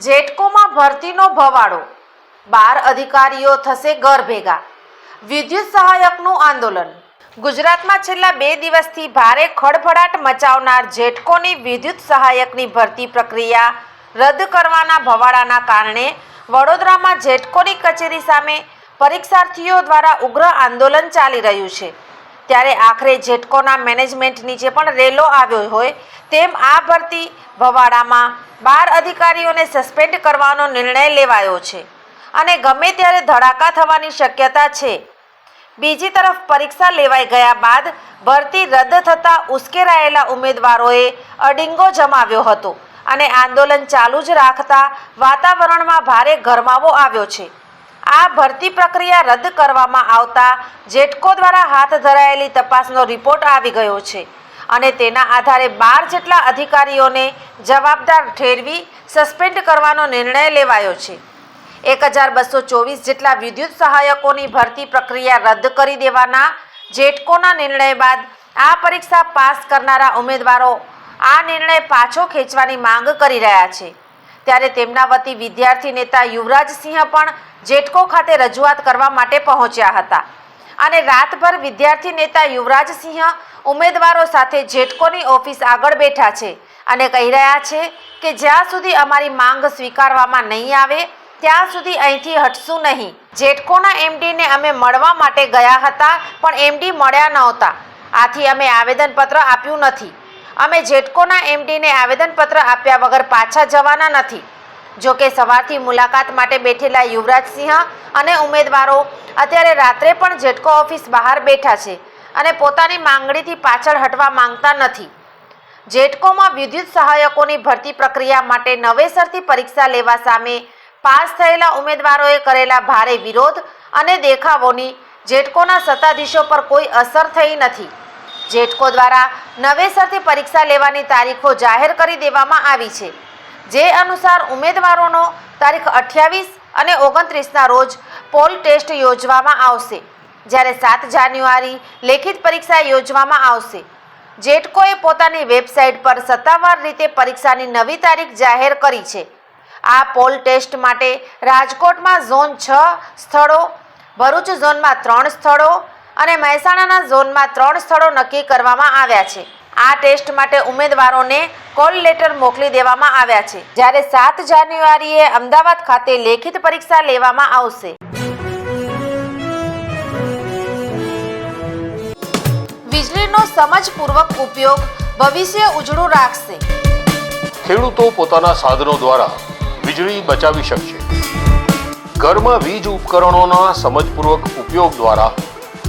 જેટકોમાં ભરતીનો ભવાડો, બાર અધિકારીઓ થશે ઘર ભેગા. વિદ્યુત સહાયકનું આંદોલન. ગુજરાતમાં છેલ્લા બે દિવસથી ભારે ખળભળાટ મચાવનાર જેટકોની વિદ્યુત સહાયકની ભરતી પ્રક્રિયા રદ કરવાના ભવાડાના કારણે વડોદરામાં જેટકોની કચેરી સામે પરીક્ષાર્થીઓ દ્વારા ઉગ્ર આંદોલન ચાલી રહ્યું છે. ત્યારે આખરે જેટકોના મેનેજમેન્ટ નીચે પણ રેલો આવ્યો હોય તેમ આ ભરતી ભવાડામાં બાર અધિકારીઓને સસ્પેન્ડ કરવાનો નિર્ણય લેવાયો છે. અને ગમે ત્યારે ધડાકા થવાની શક્યતા છે. બીજી તરફ પરીક્ષા લેવાઈ ગયા બાદ ભરતી રદ થતાં ઉશ્કેરાયેલા ઉમેદવારોએ અડિંગો જમાવ્યો હતો અને આંદોલન ચાલુ જ રાખતા વાતાવરણમાં ભારે ગરમાવો આવ્યો છે. આ ભરતી પ્રક્રિયા રદ કરવામાં આવતા જેટકો દ્વારા હાથ ધરાયેલી તપાસનો રિપોર્ટ આવી ગયો છે અને તેના આધારે બાર જેટલા અધિકારીઓને જવાબદાર ઠેરવી સસ્પેન્ડ કરવાનો નિર્ણય લેવાયો છે. એક હજાર બસો ચોવીસ જેટલા વિદ્યુત સહાયકોની ભરતી પ્રક્રિયા રદ કરી દેવાના જેટકોના નિર્ણય બાદ આ પરીક્ષા પાસ કરનારા ઉમેદવારો આ નિર્ણય પાછો ખેંચવાની માંગ કરી રહ્યા છે. ત્યારે તેમના વતી વિદ્યાર્થી નેતા યુવરાજસિંહ પણ જેટકો ખાતે રજૂઆત કરવા માટે પહોંચ્યા હતા. અને રાતભર વિદ્યાર્થી નેતા યુવરાજસિંહ ઉમેદવારો સાથે જેટકોની ઓફિસ આગળ બેઠા છે અને કહી રહ્યા છે કે જ્યાં સુધી અમારી માંગ સ્વીકારવામાં નહીં આવે, ત્યાં સુધી અહીંથી હટશું નહીં. જેટકોના એમડીને અમે મળવા માટે ગયા હતા, પણ એમડી મળ્યા નહોતા. આથી અમે આવેદનપત્ર આપ્યું નથી. અમે જેટકોના એમડીને આવેદનપત્ર આપ્યા વગર પાછા જવાના નથી. જોકે સવારથી મુલાકાત માટે બેઠેલા યુવરાજસિંહ અને ઉમેદવારો અત્યારે રાત્રે પણ જેટકો ઓફિસ બહાર બેઠા છે અને પોતાની માંગણીથી પાછળ હટવા માંગતા નથી. જેટકોમાં વિદ્યુત સહાયકોની ભરતી પ્રક્રિયા માટે નવેસરથી પરીક્ષા લેવા સામે પાસ થયેલા ઉમેદવારોએ કરેલા ભારે વિરોધ અને દેખાવોની જેટકોના સત્તાધીશો પર કોઈ અસર થઈ નથી. જેટકો દ્વારા નવેસરથી પરીક્ષા લેવાની તારીખો જાહેર કરી દેવામાં આવી છે. જે અનુસાર ઉમેદવારોનો તારીખ અઠ્યાવીસ અને ઓગણત્રીસના રોજ પોલ ટેસ્ટ યોજવામાં આવશે. જ્યારે સાત જાન્યુઆરી લેખિત પરીક્ષા યોજવામાં આવશે. જેટકોએ પોતાની વેબસાઇટ પર સત્તાવાર રીતે પરીક્ષાની નવી તારીખ જાહેર કરી છે. આ પોલ ટેસ્ટ માટે રાજકોટમાં ઝોન છ સ્થળો, ભરૂચ ઝોનમાં ત્રણ સ્થળો અને મહેસાણાના ઝોનમાં ત્રણ સ્થળો નક્કી કરવામાં આવ્યા છે. આ ટેસ્ટ માટે ઉમેદવારોને કોલ લેટર મોકલી દેવામાં આવ્યા છે. જ્યારે સાત જાન્યુઆરીએ અમદાવાદ ખાતે લેખિત પરીક્ષા લેવામાં આવશે. વીજળીનો સમજપૂર્વક ઉપયોગ ભવિષ્ય ઉજળું રાખશે. ખેડૂતો પોતાના સાધનો દ્વારા વીજળી બચાવી શકશે. ઘરમાં વીજ ઉપકરણોના સમજપૂર્વક ઉપયોગ દ્વારા